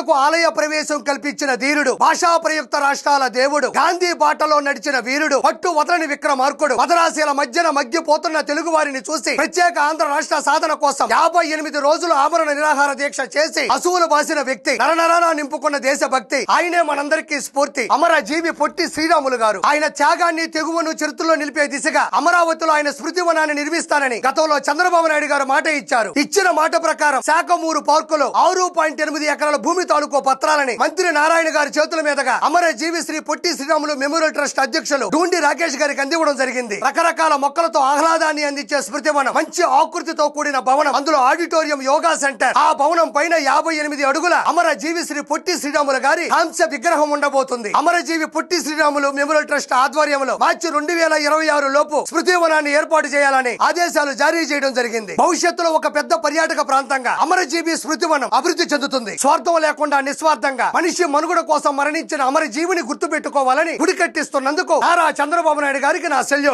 భక్తులకు ఆలయ ప్రవేశం కల్పించిన ధీరుడు భాషా ప్రయుక్త రాష్ట్రాల దేవుడు గాంధీ బాటలో నడిచిన వీరుడు పట్టు వదలని విక్రమార్కుడు మదరాశీల మధ్యన మగ్గిపోతున్న తెలుగు వారిని చూసి ప్రత్యేక ఆంధ్ర రాష్ట్ర సాధన కోసం యాభై ఎనిమిది రోజులు ఆమరణ నిరాహార దీక్ష చేసి అసువులు బాసిన వ్యక్తి నరనరాన నింపుకున్న దేశభక్తి ఆయనే మనందరికీ స్ఫూర్తి. అమర జీవి పొట్టి శ్రీరాములు గారు. ఆయన త్యాగాన్ని తెగువను చరిత్రలో నిలిపే దిశగా అమరావతిలో ఆయన స్మృతి వనాన్ని నిర్మిస్తానని గతంలో చంద్రబాబు నాయుడు గారు మాట ఇచ్చారు. ఇచ్చిన మాట ప్రకారం శాఖమూరు పార్కులో ఆరు పాయింట్ ఎనిమిది ఎకరాల భూమి తాలూకు పత్రాలని మంత్రి నారాయణ గారి చేతుల మీదుగా అమర జీవిశ్రీ పొట్టి శ్రీరాములు మెమోరియల్ ట్రస్ట్ అధ్యక్షులు డూండి రాకేష్ గారికి అందివ్వడం జరిగింది. రకరకాల మొక్కలతో ఆహ్లాదాన్ని అందించే స్మృతి వనం మంచి ఆకృతితో కూడిన భవనం. అందులో ఆడిటోరియం యోగా సెంటర్. ఆ భవనం పైన యాభై ఎనిమిది అడుగుల అమర జీవిశ్రీ పొట్టి శ్రీరాములు గారి కాంస్య విగ్రహం ఉండబోతుంది. అమరజీవి పొట్టి శ్రీరాములు మెమోరియల్ ట్రస్ట్ ఆధ్వర్యంలో మార్చి రెండు వేల ఇరవై ఆరు లోపు స్మృతి వనాన్ని ఏర్పాటు చేయాలని ఆదేశాలు జారీ చేయడం జరిగింది. భవిష్యత్తులో ఒక పెద్ద పర్యాటక ప్రాంతంగా అమరజీవి స్మృతి వనం అభివృద్ధి చెందుతుంది. స్వార్థం లేకుండా నిస్వార్థంగా మనిషి మనుగడ కోసం మరణించిన అమరజీవిని గుర్తు పెట్టుకోవాలని గుడి కట్టిస్తున్నందుకు నారా చంద్రబాబు నాయుడు గారికి నా సెల్యూట్.